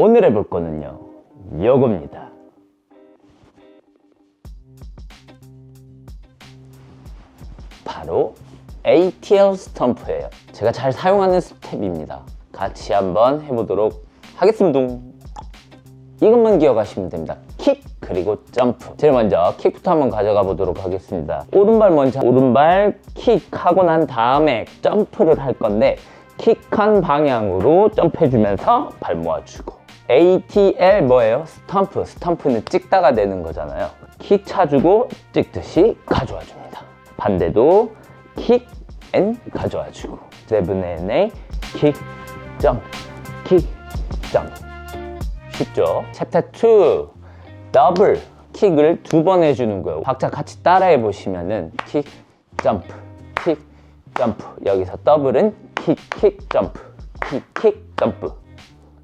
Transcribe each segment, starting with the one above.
오늘 해볼 거는요 요겁니다. 바로 ATL 스탬프예요. 제가 잘 사용하는 스텝입니다. 같이 한번 해보도록 하겠습니다. 이것만 기억하시면 됩니다. 킥 그리고 점프. 제일 먼저 킥부터 한번 가져가 보도록 하겠습니다. 오른발 먼저. 오른발 킥 하고 난 다음에 점프를 할 건데 킥한 방향으로 점프해주면서 발 모아주고 ATL 뭐예요? 스탬프. 스탬프는 찍다가 되는 거잖아요. 킥 차주고 찍듯이 가져와 줍니다. 반대도 킥 앤 가져와 주고. 세븐앤의 킥 점프 킥 점프 쉽죠? 챕터 2 더블. 킥을 두 번 해주는 거예요. 각자 같이 따라해 보시면은 킥 점프 킥 점프. 여기서 더블은 킥 킥 점프. 킥 킥 점프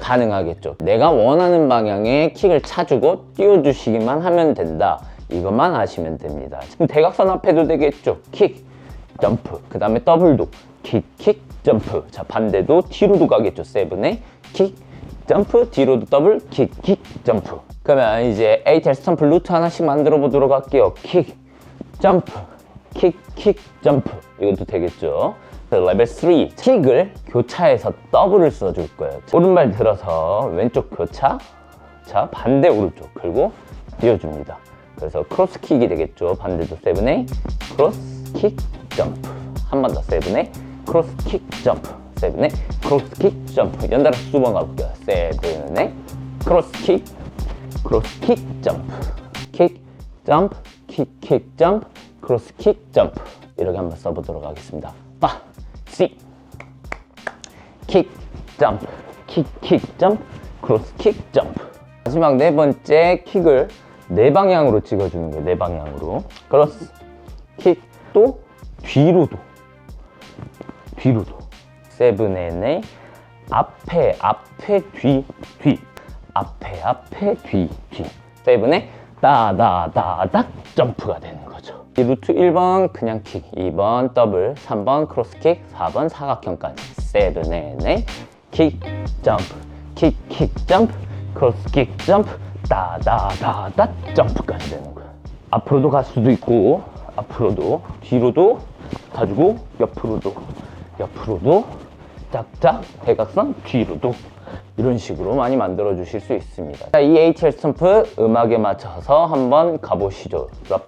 가능하겠죠. 내가 원하는 방향에 킥을 차주고 띄워주시기만 하면 된다. 이것만 아시면 됩니다. 지금 대각선 앞에도 되겠죠. 킥 점프. 그 다음에 더블도. 킥 킥 점프. 자 반대도 뒤로도 가겠죠. 세븐에 킥 점프. 뒤로도 더블 킥 킥 점프. 그러면 이제 ATL 스탬프 루트 하나씩 만들어 보도록 할게요. 킥 점프. 킥 킥 점프. 이것도 되겠죠. 그 레벨 3 킥을 교차해서 더블을 써줄 거예요. 오른발 들어서 왼쪽 교차 자 반대 오른쪽 그리고 띄워줍니다. 그래서 크로스 킥이 되겠죠. 반대도 세븐에 크로스 킥 점프. 한 번더 세븐에 크로스 킥 점프. 세븐에 크로스 킥 점프. 연달아서 두번 가볼게요. 세븐에 크로스 킥 크로스 킥 점프. 킥 점프 킥 킥 점프 크로스 킥 점프. 이렇게 한번 써보도록 하겠습니다. 5 6킥 점프. 킥 킥 점프. 크로스 킥 점프. 마지막 네 번째 킥을 네 방향으로 찍어주는 거예요. 네 방향으로. 크로스 킥 또 뒤로도. 뒤로도. 세븐앤의 앞에 앞에 뒤 뒤. 앞에 앞에 뒤 뒤. 세븐의 따다다닥 점프가 되는 거죠 이 루트 1번 그냥 킥 2번 더블 3번 크로스킥 4번 사각형까지. 세븐앤의 킥 점프. 킥 킥 점프. 크로스킥 점프. 따다다닥 점프까지 되는 거예요 앞으로도 갈 수도 있고 앞으로도 뒤로도 가지고 옆으로도 옆으로도 짝짝 대각선 뒤로도. 이런 식으로 많이 만들어 주실 수 있습니다. 자, 이 ATL 스탬프 음악에 맞춰서 한번 가보시죠. Drop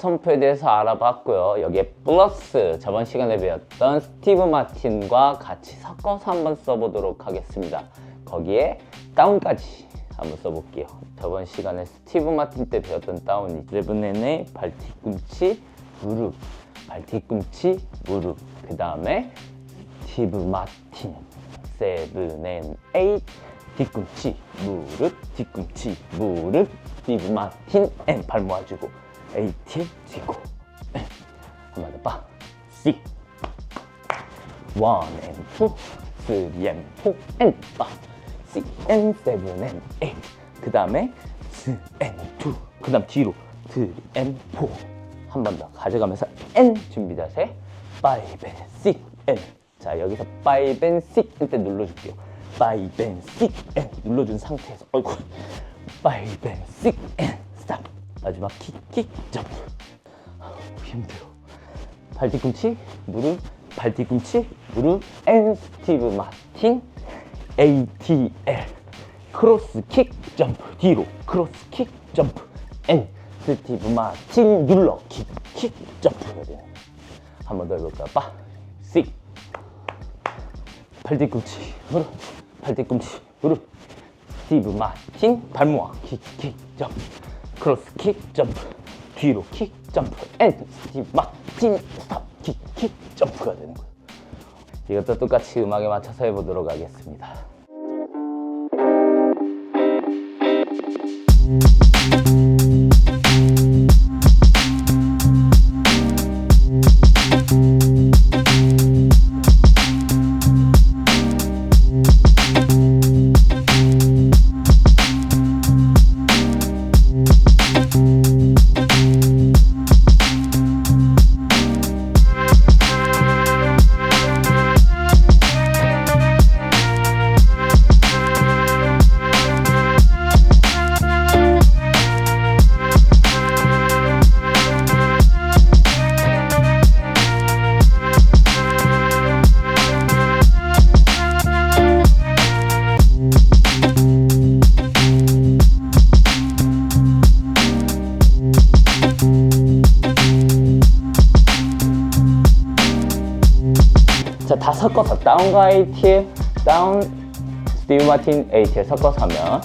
스탬프에 대해서 알아봤고요. 여기에 플러스 저번 시간에 배웠던 스티브 마틴과 같이 섞어서 한번 써보도록 하겠습니다. 거기에 다운까지 한번 써볼게요. 저번 시간에 스티브 마틴 때 배웠던 다운이 11N의 발 뒤꿈치, 무릎, 발 뒤꿈치, 무릎. 그 다음에 스티브 마틴, 세븐 에잇 뒤꿈치, 무릎, 뒤꿈치, 무릎, 스티브 마틴, 앤 발 모아주고 에이티 쥐고 한번 더 봐. C 원, 앤 투, 쓰리, 앤 포, 앤 빠. C, 앤 세븐, 앤 에잇. 그 다음에 스, 앤 투. 그 다음 뒤로 쓰리, 앤 포. 한번 더 가져가면서 앤 준비 자세. 파이브, 앤 식, 앤. 자 여기서 파이브, 앤 식. 이때 눌러줄게요. 파이브, 앤 식, 앤. 눌러준 상태에서 어이구. 파이브, 앤 식, 앤. 스탑. 마지막 킥, 킥, 점프. 아우, 힘들어. 발 뒤꿈치, 무릎, 발 뒤꿈치, 무릎, 앤 스티브 마틴, ATL. 크로스 킥, 점프, 뒤로, 크로스 킥, 점프, 앤 스티브 마틴, 눌러, 킥, 킥, 점프가 되는. 한번 더 해볼까요? 빠, 씩. 발 뒤꿈치, 무릎, 발 뒤꿈치, 무릎, 스티브 마틴, 발 모아, 킥, 킥, 점프, 크로스 킥, 점프, 뒤로 킥, 점프, 앤 스티브 마틴, 스탑, 킥, 킥, 점프가 되는 거예요. 이것도 똑같이 음악에 맞춰서 해보도록 하겠습니다. 다 섞어서 다운과 ATL, 다운, 스티브 마틴, ATL 섞어서 하면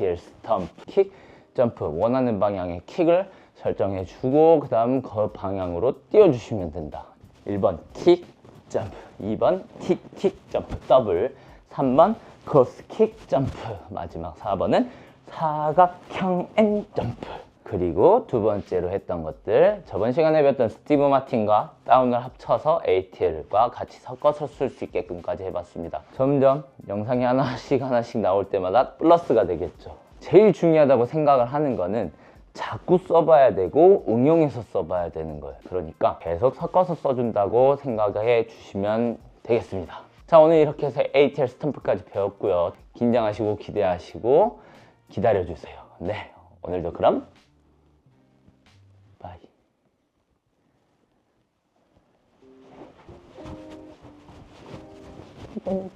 ATL 스탬프 킥 점프 원하는 방향의 킥을 설정해 주고 그 다음 그 방향으로 띄워주시면 된다. 1번 킥 점프 2번 킥 킥 점프 더블 3번 크로스 킥 점프 마지막 4번은 사각형 앤 점프 그리고 두 번째로 했던 것들. 저번 시간에 배웠던 스티브 마틴과 다운을 합쳐서 ATL과 같이 섞어서 쓸 수 있게끔까지 해봤습니다. 점점 영상이 하나씩 하나씩 나올 때마다 플러스가 되겠죠. 제일 중요하다고 생각을 하는 거는 자꾸 써봐야 되고 응용해서 써봐야 되는 거예요. 그러니까 계속 섞어서 써준다고 생각해 주시면 되겠습니다. 자 오늘 이렇게 해서 ATL 스탬프까지 배웠고요. 긴장하시고 기대하시고 기다려주세요. 네 오늘도 그럼 Oh.